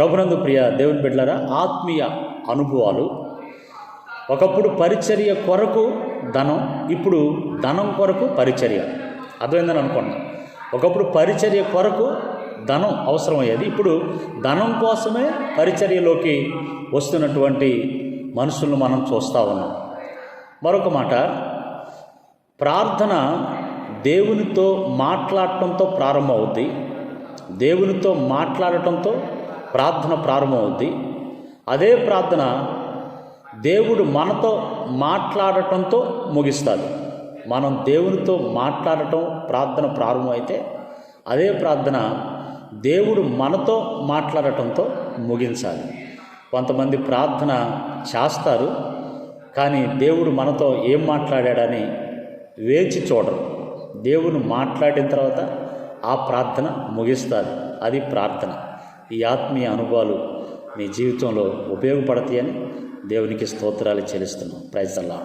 ప్రభునందు ప్రియ దేవుని బిడ్డలారా ఆత్మీయ అనుభవాలు. ఒకప్పుడు పరిచర్య కొరకు ధనం ఇప్పుడు ధనం కొరకు పరిచర్య. అర్థమైందని అనుకున్నా ఒకప్పుడు పరిచర్య కొరకు ధనం అవసరమయ్యేది. ఇప్పుడు ధనం కోసమే పరిచర్యలోకి వస్తున్నటువంటి మనుషులను మనం చూస్తూ ఉన్నాం. మరొక మాట ప్రార్థన దేవునితో మాట్లాడటంతో ప్రారంభమవుద్ది. దేవునితో మాట్లాడటంతో ప్రార్థన ప్రారంభమవుద్ది. అదే ప్రార్థన దేవుడు మనతో మాట్లాడటంతో ముగిస్తాడు. మనం దేవునితో మాట్లాడటం ప్రార్థన ప్రారంభమైతే అదే ప్రార్థన దేవుడు మనతో మాట్లాడటంతో ముగించాలి. కొంతమంది ప్రార్థన చేస్తారు కానీ దేవుడు మనతో ఏం మాట్లాడాడని వేచి చూడరు. దేవుడు మాట్లాడిన తర్వాత ఆ ప్రార్థన ముగిస్తారు. అది ప్రార్థన. ఈ ఆత్మీయ అనుభవాలు మీ జీవితంలో ఉపయోగపడతాయని దేవునికి స్తోత్రాలు చెల్లిస్తున్నాం. ప్రైజ్ అల్లా